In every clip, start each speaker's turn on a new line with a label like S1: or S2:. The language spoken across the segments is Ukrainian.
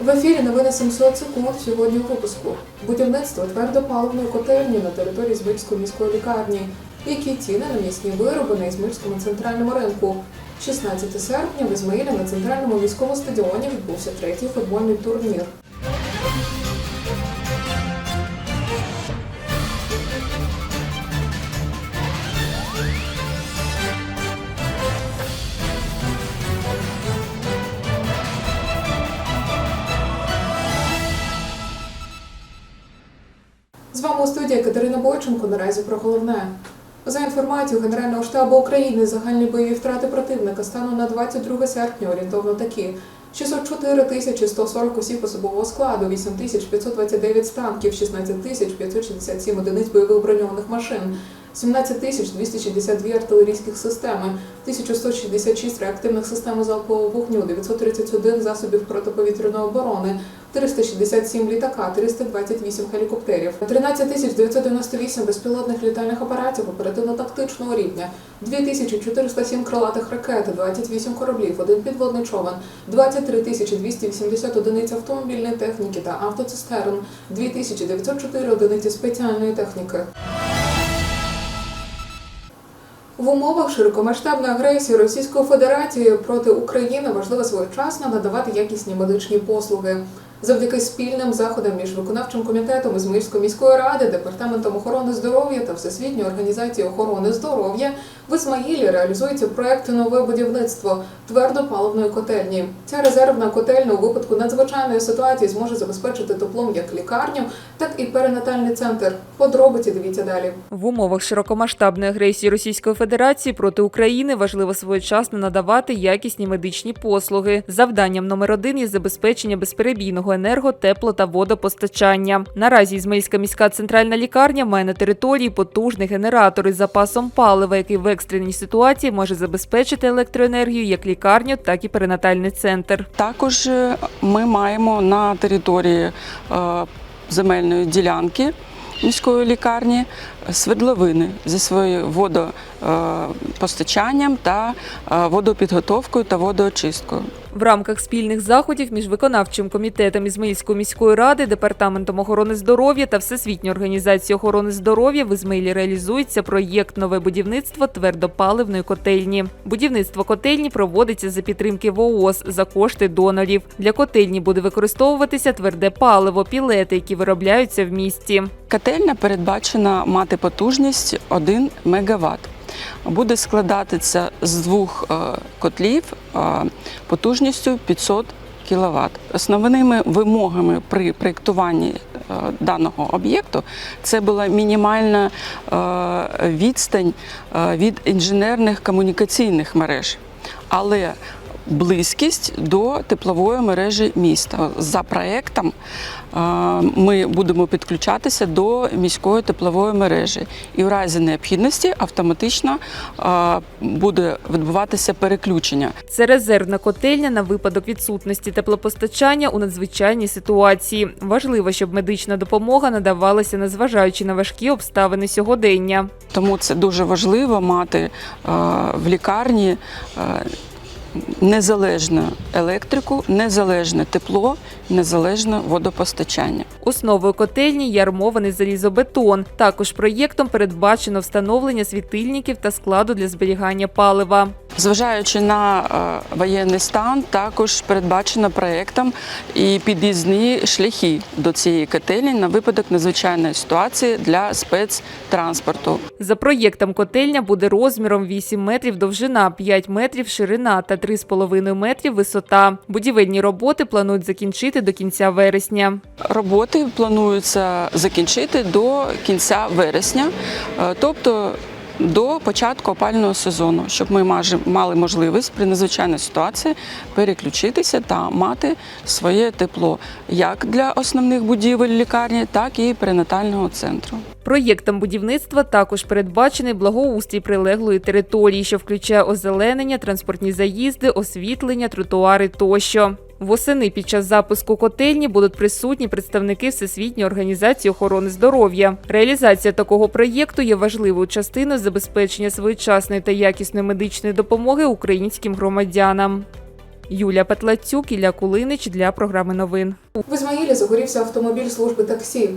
S1: В ефірі новини 700 секунд сьогодні у випуску. Будівництво твердопаливної котельні на території Збирської міської лікарні. Які ціни на м'ясні вироби на Ізмирському центральному ринку? 16 серпня в Ізмаїлі на центральному міському стадіоні відбувся третій футбольний турнір. З вами у студії Катерина Бойченко. Наразі про головне. За інформацією Генерального штабу України, загальні бойові втрати противника станом на 22 серпня орієнтовно такі: 604 тисячі 140 осіб особового складу, 8 тисяч 529 танків, 16 тисяч 567 одиниць бойових броньованих машин, 17 тисяч 262 артилерійських системи, 1166 реактивних систем залпового вогню, 931 засобів протиповітряної оборони, 367 літака, 328 гелікоптерів, 13 тисяч 998 безпілотних літальних апаратів оперативно-тактичного рівня, 2407 крилатих ракет, 28 кораблів, один підводний човен, 23 тисячі 280 одиниць автомобільної техніки та автоцистерн, 2904 одиниці спеціальної техніки. В умовах широкомасштабної агресії Російської Федерації проти України важливо своєчасно надавати якісні медичні послуги. Завдяки спільним заходам між виконавчим комітетом Ізмаїльської міської ради, департаментом охорони здоров'я та всесвітньої організації охорони здоров'я в Ізмаїлі реалізується проект нове будівництво твердопаливної котельні. Ця резервна котельня у випадку надзвичайної ситуації зможе забезпечити теплом як лікарню, так і перинатальний центр. Подробиці дивіться далі.
S2: В умовах широкомасштабної агресії Російської Федерації проти України важливо своєчасно надавати якісні медичні послуги. Завданням номер один є забезпечення безперебійного енерго, тепло та водопостачання. Наразі Ізмаїльська міська центральна лікарня має на території потужний генератор із запасом палива, який в екстреній ситуації може забезпечити електроенергію як лікарню, так і перинатальний центр.
S3: Також е, ми маємо на території е, земельної ділянки міської лікарні свердловини зі своєю водопостачанням та е, водопідготовкою та водоочисткою.
S2: В рамках спільних заходів між виконавчим комітетом Ізмаїльської міської ради, департаментом охорони здоров'я та Всесвітньою організацією охорони здоров'я в Ізмаїлі реалізується проєкт нове будівництво твердопаливної котельні. Будівництво котельні проводиться за підтримки ВООЗ за кошти донорів. Для котельні буде використовуватися тверде паливо, пілети, які виробляються в місті.
S3: Котельня передбачена мати потужність 1 МВт. Буде складатися з двох е, котлів е, потужністю 500 кВт. Основними вимогами при проєктуванні е, даного об'єкту це була мінімальна відстань від інженерних комунікаційних мереж, але близькість до теплової мережі міста. За проєктом е, ми будемо підключатися до міської теплової мережі, і в разі необхідності автоматично буде відбуватися переключення.
S2: Це резервна котельня на випадок відсутності теплопостачання у надзвичайній ситуації. Важливо, щоб медична допомога надавалася, незважаючи на важкі обставини сьогодення.
S3: Тому це дуже важливо мати в лікарні незалежну електрику, незалежне тепло, незалежне водопостачання.
S2: Основою котельні є армований залізобетон. Також проєктом передбачено встановлення світильників та складу для зберігання палива.
S3: Зважаючи на е, воєнний стан, також передбачено проєктом і під'їзні шляхи до цієї котельні на випадок надзвичайної ситуації для спецтранспорту.
S2: За проєктом котельня буде розміром 8 метрів довжина, 5 метрів ширина та 3,5 метрів висота. Будівельні роботи планують закінчити до кінця вересня.
S3: Роботи планується закінчити до кінця вересня, е, тобто до початку опального сезону, щоб ми мали можливість при надзвичайній ситуації переключитися та мати своє тепло як для основних будівель лікарні, так і перинатального центру.
S2: Проєктом будівництва також передбачений благоустрій прилеглої території, що включає озеленення, транспортні заїзди, освітлення, тротуари тощо. Восени під час запуску котельні будуть присутні представники Всесвітньої організації охорони здоров'я. Реалізація такого проєкту є важливою частиною забезпечення своєчасної та якісної медичної допомоги українським громадянам. Юлія Петлацюк, Ілля Кулинич для програми новин.
S1: В Ізмаїлі загорівся автомобіль служби таксі.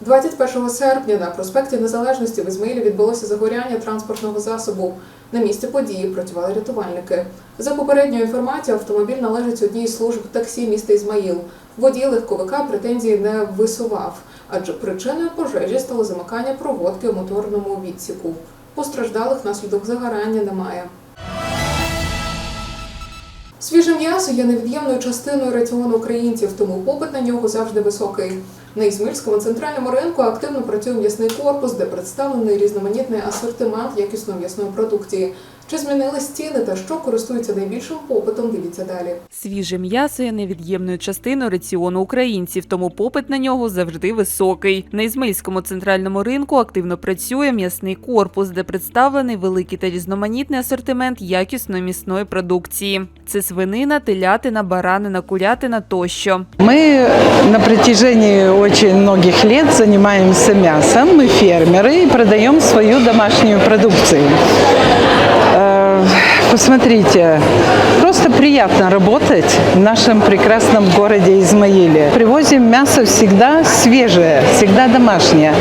S1: 21 серпня на проспекті Незалежності в Ізмаїлі відбулося загоряння транспортного засобу. На місці події працювали рятувальники. За попередньою інформацією, автомобіль належить одній з служб таксі міста Ізмаїл. Водій легковика претензії не висував, адже причиною пожежі стало замикання проводки у моторному відсіку. Постраждалих наслідок загорання немає. Свіже м'ясо є невід'ємною частиною раціону українців, тому попит на нього завжди високий. На Ізмільському центральному ринку активно працює м'ясний корпус, де представлений різноманітний асортимент якісної м'ясної продукції. Чи змінились ціни та що користується найбільшим попитом? Дивіться далі.
S2: Свіже м'ясо є невід'ємною частиною раціону українців, тому попит на нього завжди високий. На Ізмаїльському центральному ринку активно працює м'ясний корпус, де представлений великий та різноманітний асортимент якісної м'ясної продукції. Це свинина, телятина, баранина, курятина тощо.
S4: Мы на протяжении очень многих лет занимаемся мясом, мы фермеры и продаем свою домашнюю продукцию. Посмотрите, просто приятно работать в нашем прекрасном городе Измаиле. Привозим мясо всегда свежее, всегда домашнее.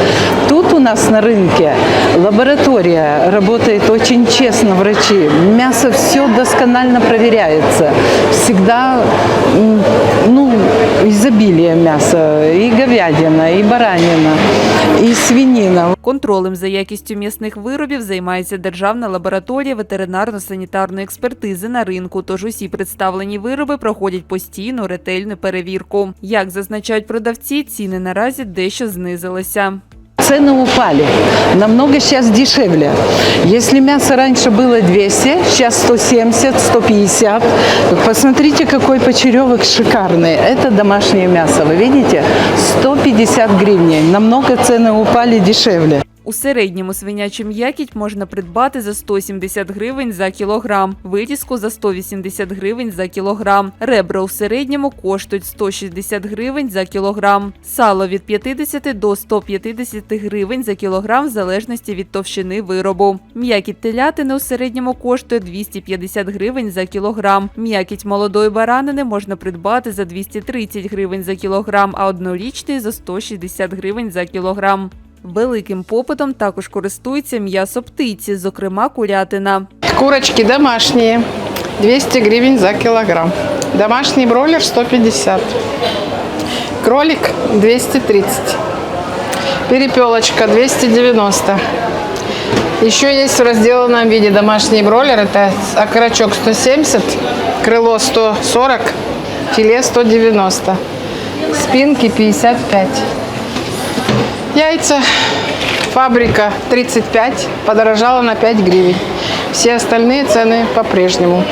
S4: Тут у нас на рынке лаборатория, работает очень честно врачи. Мясо все досконально проверяется. Всегда, ну, изобилие мяса. И говядина, и баранина, и свинина.
S2: Контролем за якістю м'ясних виробів займається Державна лабораторія ветеринарно-санітарної експертизи на ринку. Тож усі представлені вироби проходять постійну ретельну перевірку. Як зазначають продавці, ціни наразі дещо знизилися
S4: Цены упали. Намного сейчас дешевле. Если мясо раньше было 200, сейчас 170, 150. Посмотрите, какой почеревок шикарный. Это домашнее мясо. Вы видите? 150 гривен. Намного цены упали дешевле.
S2: У середньому свинячу м'якіть можна придбати за 170 гривень за кілограм, витіску за 180 гривень за кілограм. Ребра у середньому коштують 160 гривень за кілограм. Сало від 50 до 150 гривень за кілограм в залежності від товщини виробу. М'якіть телятини у середньому коштує 250 гривень за кілограм. М'якіть молодої баранини можна придбати за 230 гривень за кілограм, а однорічний за 160 гривень за кілограм. Великим попитом також користується м'ясо птиці, зокрема курятина.
S5: Курочки домашние, 200 гривен за килограмм. Домашний бройлер 150. Кролик 230. Перепелочка 290. Еще есть в разделанном виде домашний бройлер. Это окорочок 170, крыло 140, филе 190. Спинки 55. Яйца фабрика 35, подорожала на 5 гривен. Все остальные цены по-прежнему.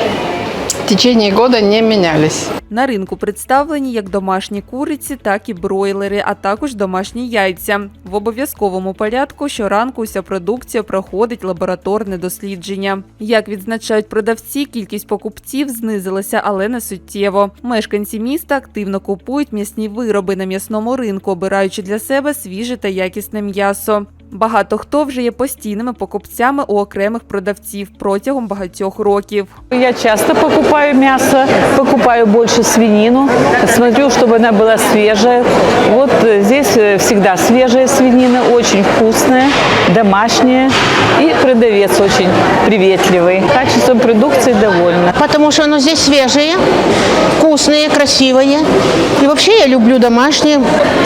S5: Течение года не менялись.
S2: На ринку представлені як домашні куриці, так і бройлери, а також домашні яйця. В обов'язковому порядку щоранку уся продукція проходить лабораторне дослідження. Як відзначають продавці, кількість покупців знизилася, але не суттєво. Мешканці міста активно купують м'ясні вироби на м'ясному ринку, обираючи для себе свіже та якісне м'ясо. Багато хто вже є постійними покупцями у окремих продавців протягом багатьох років.
S6: Я часто покупаю мясо, покупаю больше свинину, смотрю, чтобы она была свежая. Вот э, здесь э, всегда свежая свинина, очень вкусная, домашняя. И продавец очень приветливый. Качеством продукции довольна.
S7: Потому что оно здесь свежее, вкусные, красивые. И вообще я люблю домашние.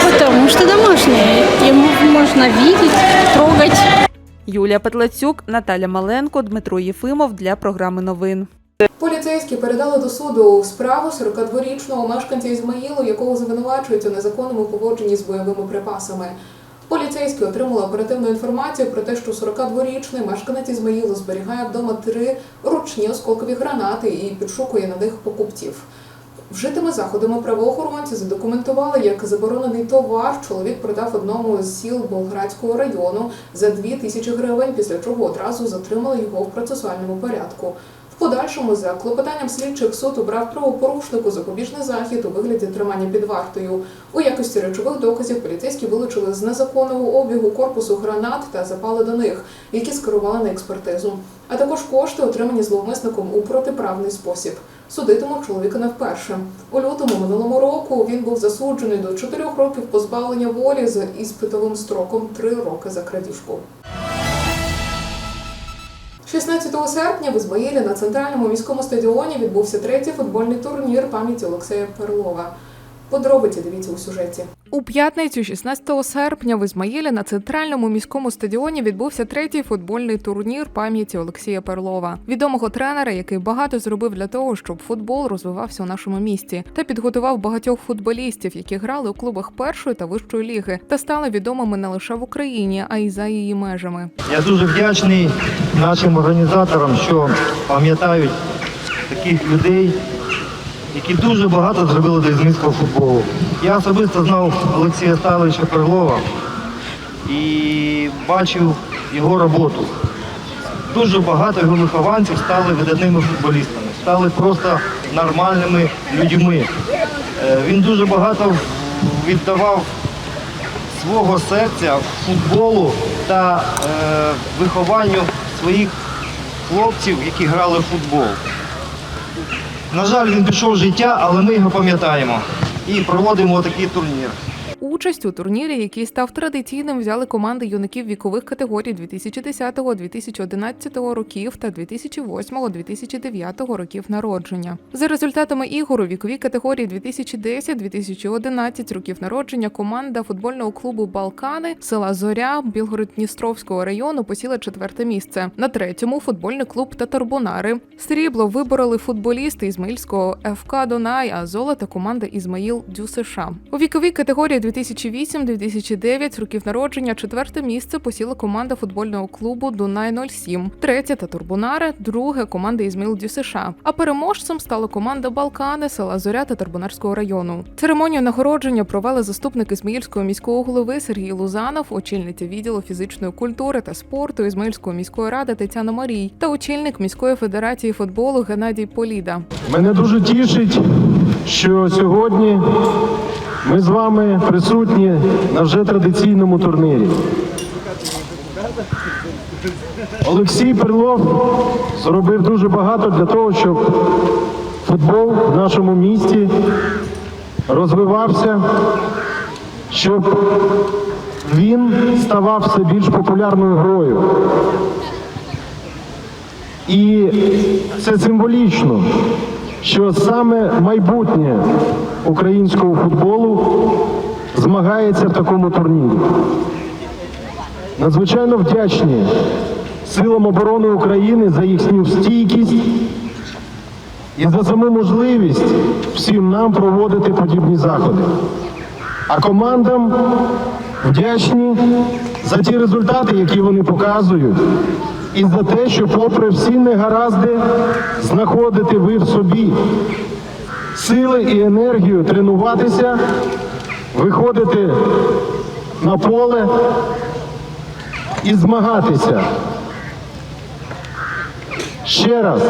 S8: Потому что домашнее. Ему можно видеть, трогать.
S2: Юлія Петлацюк, Наталя Маленко, Дмитро Єфимов для програми новин.
S1: Поліцейські передали до суду справу 42-річного мешканця Ізмаїлу, якого звинувачують у незаконному поводженні з бойовими припасами. Поліцейські отримали оперативну інформацію про те, що 42-річний мешканець Ізмаїлу зберігає вдома три ручні осколкові гранати і підшукує на них покупців. Вжитими заходами правоохоронці задокументували, як заборонений товар чоловік продав одному з сіл Болградського району за 2 тисячі гривень, після чого одразу затримали його в процесуальному порядку. В подальшому за клопотанням слідчих суд обрав правопорушнику запобіжний захід у вигляді тримання під вартою. У якості речових доказів поліцейські вилучили з незаконного обігу корпусу гранат та запали до них, які скерували на експертизу. А також кошти, отримані зловмисником у протиправний спосіб. Судитимуть чоловіка не вперше. У лютому минулого року він був засуджений до 4 років позбавлення волі з іспитовим строком 3 роки за крадіжку. 16 серпня в Ізмаїлі на центральному міському стадіоні відбувся третій футбольний турнір пам'яті Олексія Перлова. Подробиці дивіться у сюжеті.
S9: У п'ятницю, 16 серпня, в Ізмаїлі на центральному міському стадіоні відбувся третій футбольний турнір пам'яті Олексія Перлова, відомого тренера, який багато зробив для того, щоб футбол розвивався у нашому місті, та підготував багатьох футболістів, які грали у клубах першої та вищої ліги, та стали відомими не лише в Україні, а й за її межами.
S10: Я дуже вдячний нашим організаторам, що пам'ятають таких людей, які дуже багато зробили для змістського футболу. Я особисто знав Олексія Ставича Перлова і бачив його роботу. Дуже багато його вихованців стали видатними футболістами, стали просто нормальними людьми. Е, Він дуже багато віддавав свого серця футболу та е, вихованню своїх хлопців, які грали в футбол. На жаль, він пішов життя, але ми його пам'ятаємо і проводимо такий турнір.
S9: Участь у турнірі, який став традиційним, взяли команди юнаків вікових категорій 2010-2011 років та 2008-2009 років народження. За результатами ігор у віковій категорії 2010-2011 років народження команда футбольного клубу Балкани села Зоря Білгород-Дністровського району посіла четверте місце. На третьому футбольний клуб Татарбунари. Срібло вибороли футболісти Ізмаїльського ФК Донай, а золото команда Ізмаїл Дю США. У віковій категорії 2008-2009 років народження четверте місце посіла команда футбольного клубу Дунай 07, третє та Турбунари, друге команда Ізмаїл Дю США. А переможцем стала команда Балкани села Зоря та Турбунарського району. Церемонію нагородження провели заступник Ізмаїльського міського голови Сергій Лузанов, очільниця відділу фізичної культури та спорту Ізмаїльської міської ради Тетяна Марій та очільник міської федерації футболу Геннадій Поліда.
S11: Мене дуже тішить, що сьогодні ми з вами присутні на вже традиційному турнірі. Олексій Перлов зробив дуже багато для того, щоб футбол в нашому місті розвивався, щоб він ставав все більш популярною грою. І це символічно, що саме майбутнє українського футболу змагається в такому турнірі. Надзвичайно вдячні силам оборони України за їхню стійкість і за саму можливість всім нам проводити подібні заходи. А командам вдячні за ті результати, які вони показують, і за те, що, попри всі негаразди, знаходите ви в собі сили і енергію тренуватися, виходити на поле і змагатися. Ще раз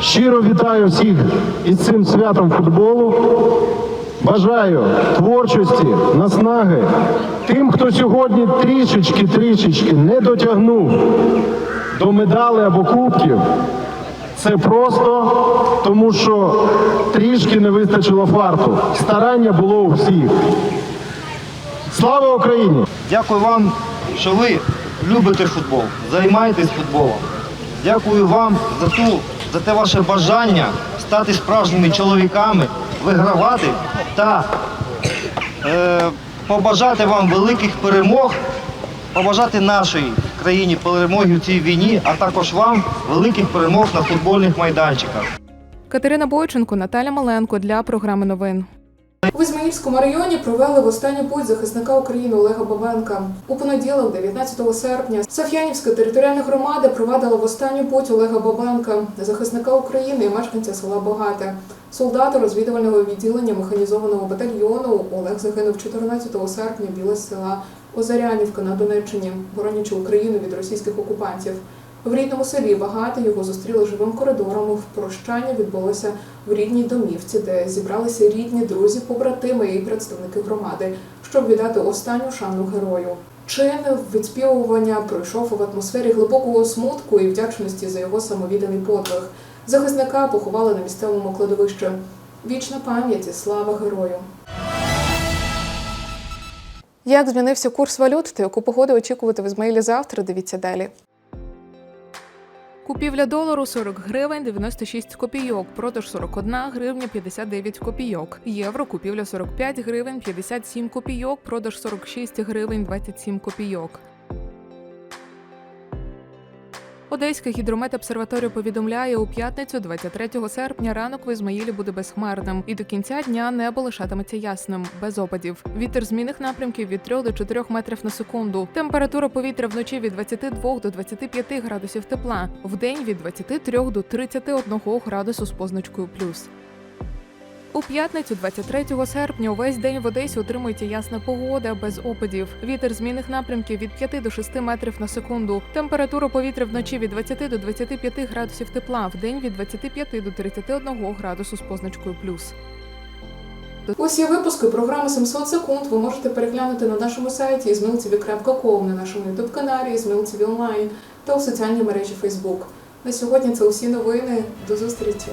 S11: щиро вітаю всіх із цим святом футболу. Бажаю творчості, наснаги тим, хто сьогодні трішечки-трішечки не дотягнув до медалей або кубків. Це просто тому, що трішки не вистачило фарту. Старання було у всіх. Слава Україні!
S10: Дякую вам, що ви любите футбол, займаєтесь футболом. Дякую вам за ту, за те ваше бажання стати справжніми чоловіками, вигравати та е, побажати вам великих перемог, побажати нашій країні перемоги в цій війні, а також вам великих перемог на футбольних майданчиках.
S9: Катерина Бойченко, Наталя Маленко для програми новин.
S1: У Ізмаїльському районі провели в останній путь захисника України Олега Бабенка. У понеділок, 19 серпня, Соф'янівська територіальна громада провадила в останню путь Олега Бабенка, захисника України і мешканця села Богате. Солдата розвідувального відділення механізованого батальйону Олег загинув 14 серпня біля села Озарянівка на Донеччині, боронячи Україну від російських окупантів. В рідному селі Багати його зустріли живим коридором. В прощання відбулося в рідній домівці, де зібралися рідні, друзі, побратими і представники громади, щоб віддати останню шану герою.
S12: Чин відспівування пройшов в атмосфері глибокого смутку і вдячності за його самовідданий подвиг. Захисника поховали на місцевому кладовищі. Вічна пам'ять і слава герою. Як змінився курс валют та яку погоду очікувати в Ізмаїлі завтра? Дивіться далі.
S1: Купівля долару 40 гривень 96 копійок, продаж 41 гривня 59 копійок. Євро купівля 45 гривень 57 копійок, продаж 46 гривень 27 копійок. Одеська гідрометобсерваторія повідомляє, у п'ятницю, 23 серпня, ранок в Ізмаїлі буде безхмарним, і до кінця дня небо лишатиметься ясним, без опадів. Вітер змінних напрямків від 3 до 4 метрів на секунду. Температура повітря вночі від 22 до 25 градусів тепла, вдень від 23 до 31 градусу з позначкою плюс. У п'ятницю, 23 серпня, увесь день в Одесі отримується ясна погода без опадів. Вітер змінних напрямків від 5 до 6 метрів на секунду. Температура повітря вночі від 20 до 25 градусів тепла, вдень від 25 до 31 градусу з позначкою плюс.
S12: Усі випуски програми 700 секунд ви можете переглянути на нашому сайті izmailtv.com, на нашому youtube каналі Izmail TV Online та у соціальній мережі Facebook. На сьогодні це усі новини. До зустрічі!